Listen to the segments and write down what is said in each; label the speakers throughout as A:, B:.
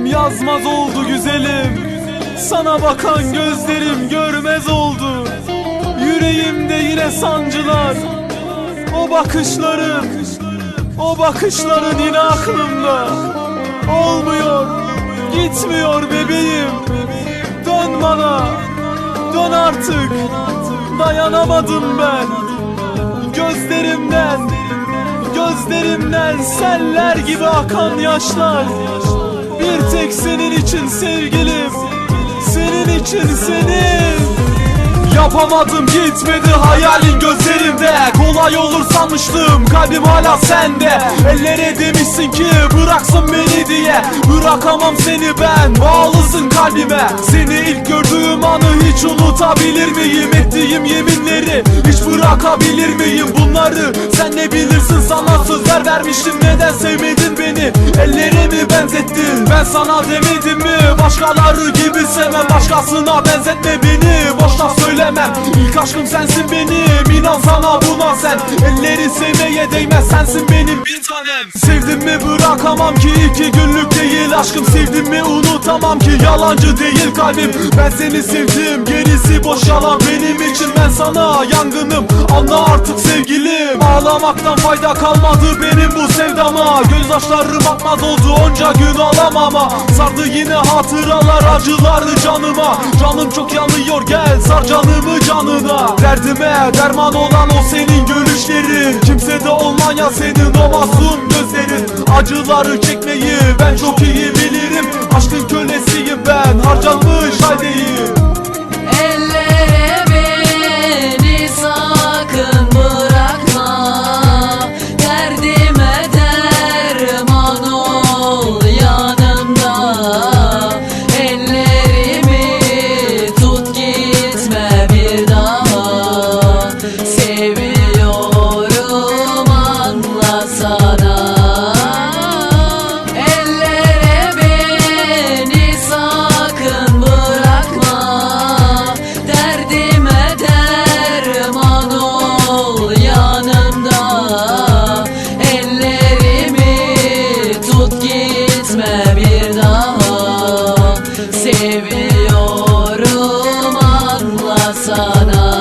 A: kalemim yazmaz oldu güzelim. Sana bakan gözlerim görmez oldu. Yüreğimde yine sancılar. O bakışların O bakışların yine aklımda. Olmuyor Gitmiyor bebeğim. Dön bana Dön artık. Dayanamadım ben. Gözlerimden Gözlerimden seller gibi akan yaşlar Bir tek senin için sevgilim. Senin için senin. Yapamadım gitmedi hayalin gözlerimde. Kolay olur sanmıştım kalbim hala sende. Ellere demişsin ki bıraksın beni diye. Bırakamam seni ben bağlısın kalbime. Seni ilk gördüğüm anı hiç unutabilir miyim? Ettiğim yeminleri hiç bırakabilir miyim Bunları sen ne bilirsin? Sana sözler vermiştim. Neden sevmedin beni? Ellerimi benzettin. Ben sana demedim mi? Başkaları gibi sevmem. Başkasına benzetme beni. Boşta söylemem. İlk aşkım sensin benim. İnan sana sen. Elleri sevmeye değmez sensin benim. Bir tanem. Sevdim mi bırakamam ki iki günlük değil aşkım. Sevdim mi unutamam ki yalancı değil kalbim. Ben seni sevdim gerisi boş yalan benim için. Ben sana yangınım anla artık sevgilim. Ağlamaktan fayda kalmadı benim bu sevdama. Gözyaşlarım akmaz oldu onca gün ağlamama Sardı yine hatıralar acıları canıma. Canım çok yanıyor gel sar canımı canına. Derdime derman olan o senin gülüşlerin Kimse de olmayan senin o masum gözlerin. Acıları çekmeyi ben çok iyi bilirim. Aşkın kölesiyim ben. Harcanmış haldeyim
B: Seviyorum anlasana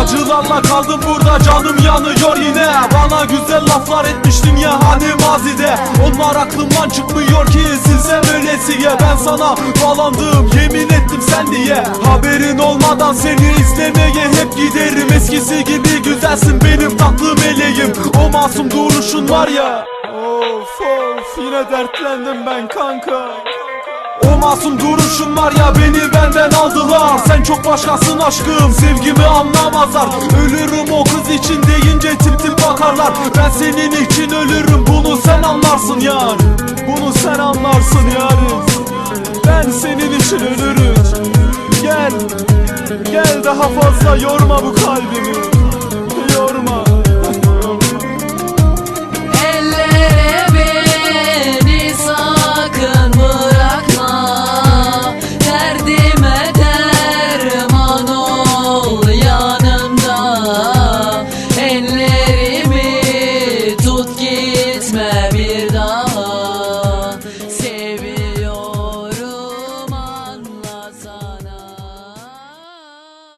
A: Acılarla kaldım burada canım yanıyor yine. Bana güzel laflar etmiştin ya hani mazide. Onlar aklımdan çıkmıyor ki silsem öylesiye Ben sana bağlandım yemin ettim sen diye. Haberin olmadan seni izlemeye hep giderim. Eskisi gibi güzelsin benim tatlı meleğim. O masum duruşun var ya. Of of yine dertlendim ben kanka o masum duruşun var ya beni benden aldılar. Sen çok başkasın aşkım sevgimi anlamazlar. Ölürüm o kız için deyince tip tip bakarlar. Ben senin için ölürüm bunu sen anlarsın yar Bunu sen anlarsın yarim Ben senin için ölürüm. Gel Gel daha fazla yorma bu kalbimi